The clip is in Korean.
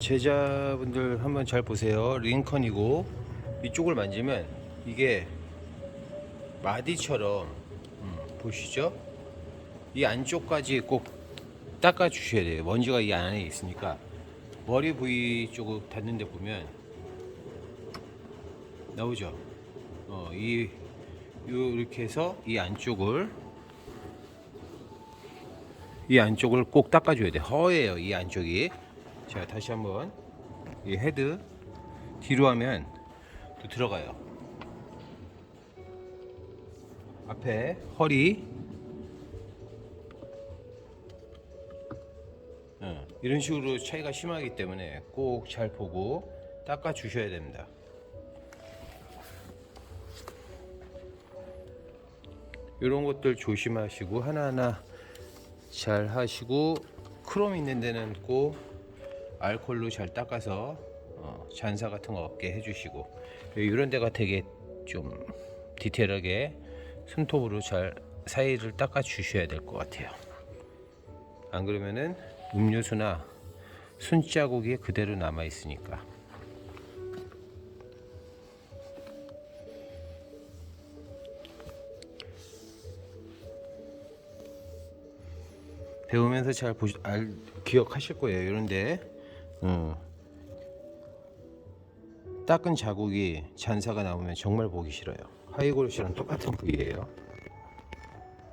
제자분들 한번 잘 보세요. 링컨이고 이쪽을 만지면 이게 마디처럼 음, 보시죠? 이 안쪽까지 꼭 닦아 주셔야 돼요. 먼지가 이 안에 있으니까 머리 부위 쪽을 닿는데 보면 나오죠. 어, 이요 이렇게 해서 이 안쪽을 이 안쪽을 꼭 닦아줘야 돼. 허예요, 이 안쪽이. 자, 다시 한번 이 헤드 뒤로 하면 또 들어가요. 앞에 허리 어, 이런 식으로 차이가 심하기 때문에 꼭 잘 보고 닦아 주셔야 됩니다. 이런 것들 조심하시고 하나하나 잘 하시고 크롬 있는 데는 꼭 알콜로 잘 닦아서 어, 잔사 같은 거 없게 해주시고 이런 데가 되게 좀 디테일하게 손톱으로 잘 사이를 닦아 주셔야 될 것 같아요. 안 그러면은 음료수나 손자국이 그대로 남아 있으니까. 배우면서 잘 보시, 알, 기억하실 거예요. 이런데 어, 닦은 자국이 잔사가 나오면 정말 보기 싫어요. 하이골시랑 똑같은 부위예요.